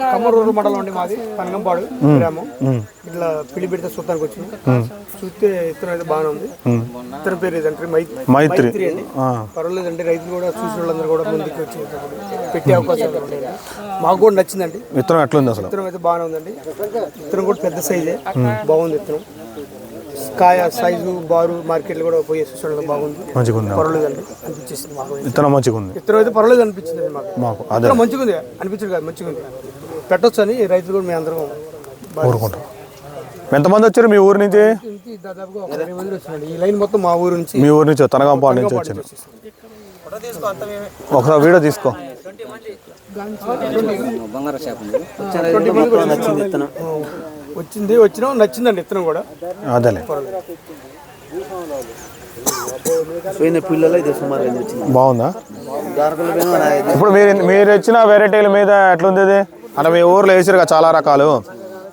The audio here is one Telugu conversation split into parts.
కమ్మరూరు మండలం అండి మాది పనగంపాడు గ్రామం. ఇట్లా పిల్లి పెడితే చూడటానికి వచ్చింది చూస్తే ఇత్తనం అయితే బాగానే ఉంది. ఇత్తనం పేరు ఏదంటే మైత్రి. మైత్రి అండి. పర్వాలేదండి రైతులు కూడా చూసిన వాళ్ళందరూ కూడా ముందుకు వచ్చి పెట్టే అవకాశాలు ఉంటాయి మాకు కూడా నచ్చిందండి. విత్తనం ఎట్లుంది అసలు? ఇత్తనం అయితే బాగానే ఉందండి. ఇత్తనం కూడా పెద్ద సైజే. బాగుంది ఇత్తనం కాయ సైజు బారు మార్కెట్లో కూడా పోయి చూసడం బాగుంది. మంచిగా ఉంది. పర్వాలేదండి అనిపించేసింది మాకు. విత్తనం మంచిగా ఉంది. అయితే పర్వాలేదు అనిపించింది మాకు. మాకు అదే. మంచిగా ఉంది. అనిపించదు కాదు మంచిగా ఉంది. పెట్టొచ్చు అని రైతులు కూడా మేము అందరం కోరుకుంటాం ఎంతమంది వచ్చారు మీ ఊరి నుంచి? ఒక ఈ లైన్ మొత్తం మా ఊరు నుంచి మీ ఊరి నుంచి తనగాంపాడు నుంచి వచ్చారు ఒకసారి వీడియో తీసుకో. వచ్చింది వచ్చినా నచ్చిందండి ఇత్తనం కూడా. అదేలే. పోయిన పిల్లలు ఇది సుమారు వచ్చింది? బాగుందా? ఇప్పుడు మీరు మీరు వచ్చిన వెరైటీల మీద ఎట్లుంది ఇది? అంటే మీ ఊర్లో వేసారు కదా చాలా రకాలు.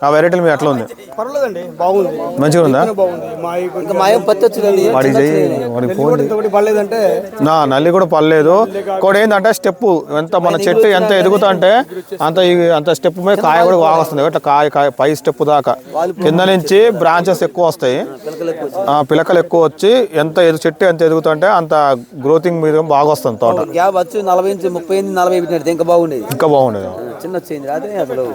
ఆ వెరైటీల మీద ఎట్లా ఉంది? పర్వాలేదండి బాగుంది. మంచిగా ఉందా? బాగుంది. మా మాయం పత్తి వచ్చిందండి. వాడికి చెయ్యి వాడికి నెల్లి ఫోన్ కూడా ఇంతవరకు పడలేదంటే నా నల్లి కూడా పర్లేదు ఇంకోటి ఏంటంటే స్టెప్ ఎంత మన చెట్టు ఎంత ఎదుగుతా అంటే అంత అంత స్టెప్ మీద కాయ కూడా బాగా వస్తుంది ఇట్లా కాయ కాయ పై స్టెప్ దాకా. కింద నుంచి బ్రాంచెస్ ఎక్కువ వస్తాయి. ఆ, పిలకలు ఎక్కువ వచ్చి ఎంత ఎదు చెట్టు ఎంత ఎదుగుతుంటే అంత గ్రోతింగ్ మీద బాగా వస్తుంది తోట. గ్యాప్ వచ్చి నలభై నుంచి ముప్పై నుంచి నలభై ఇంకా బాగుండేది. ఇంకా బాగుండేది. చిన్న వచ్చింది అదే అసలు.